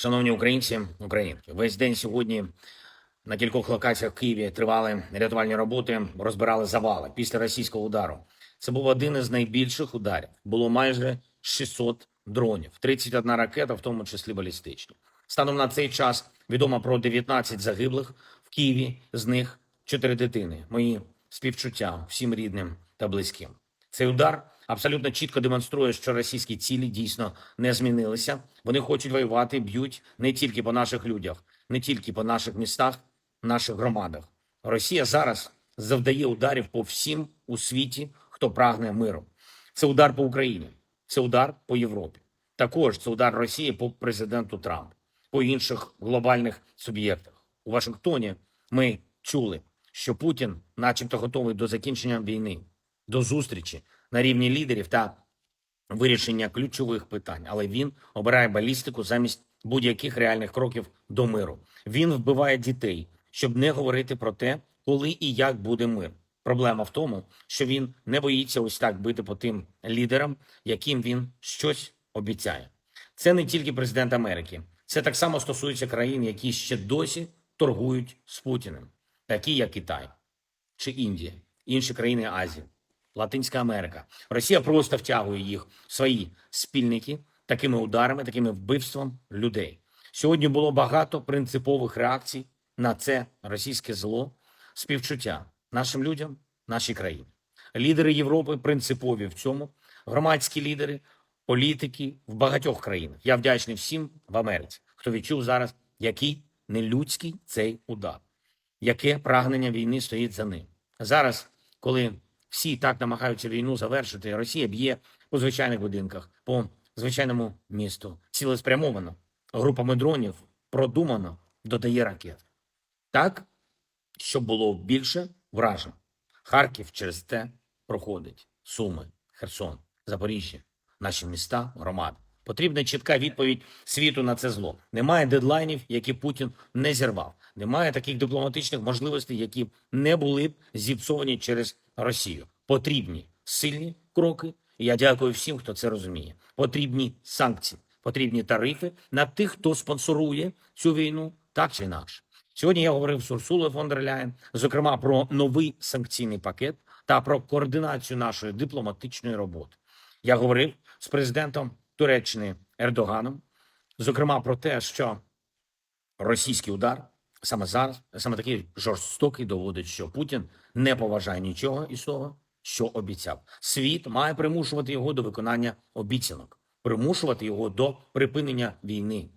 Шановні українці, українки, весь день сьогодні на кількох локаціях в Києві тривали рятувальні роботи, розбирали завали після російського удару. Це був один із найбільших ударів. Було майже 600 дронів, 31 ракета, в тому числі балістичні. Станом на цей час відомо про 19 загиблих в Києві. З них 4 дитини. Мої співчуття всім рідним та близьким. Цей удар абсолютно чітко демонструє, що російські цілі дійсно не змінилися. Вони хочуть воювати, б'ють не тільки по наших людях, не тільки по наших містах, наших громадах. Росія зараз завдає ударів по всім у світі, хто прагне миру. Це удар по Україні, це удар по Європі. Також це удар Росії по президенту Трампу, по інших глобальних суб'єктах. У Вашингтоні ми чули, що Путін, начебто, готовий до закінчення війни, до зустрічі на рівні лідерів та вирішення ключових питань, але він обирає балістику замість будь-яких реальних кроків до миру. Він вбиває дітей, щоб не говорити про те, коли і як буде мир. Проблема в тому, що він не боїться ось так бити по тим лідерам, яким він щось обіцяє. Це не тільки президент Америки, це так само стосується країн, які ще досі торгують з Путіним, такі як Китай чи Індія, інші країни Азії, Латинська Америка. Росія просто втягує їх в свої спільники такими ударами, такими вбивством людей. Сьогодні було багато принципових реакцій на це російське зло, співчуття нашим людям, нашій країні. Лідери Європи принципові в цьому, громадські лідери, політики в багатьох країнах. Я вдячний всім в Америці, хто відчув зараз, який нелюдський цей удар яке прагнення війни стоїть за ним. Зараз, коли всі так намагаються війну завершити, Росія б'є по звичайних будинках, по звичайному місту, цілеспрямовано, групами дронів продумано додає ракет. Так, щоб було більше вражень. Харків через те проходить. Суми, Херсон, Запоріжжя, наші міста, громади. Потрібна чітка відповідь світу на це зло. Немає дедлайнів, які Путін не зірвав. Немає таких дипломатичних можливостей, які не були б зіпсовані через Росію. Потрібні сильні кроки. Я дякую всім, хто це розуміє. Потрібні санкції, потрібні тарифи на тих, хто спонсорує цю війну, так чи інакше. Сьогодні я говорив з Урсулою фон дер Ляєн, зокрема про новий санкційний пакет та про координацію нашої дипломатичної роботи. Я говорив з президентом Туреччини Ердоганом, зокрема про те, що російський удар саме зараз, саме такий жорстокий, доводить, що Путін не поважає нічого із того, що обіцяв. Світ має примушувати його до виконання обіцянок, примушувати його до припинення війни.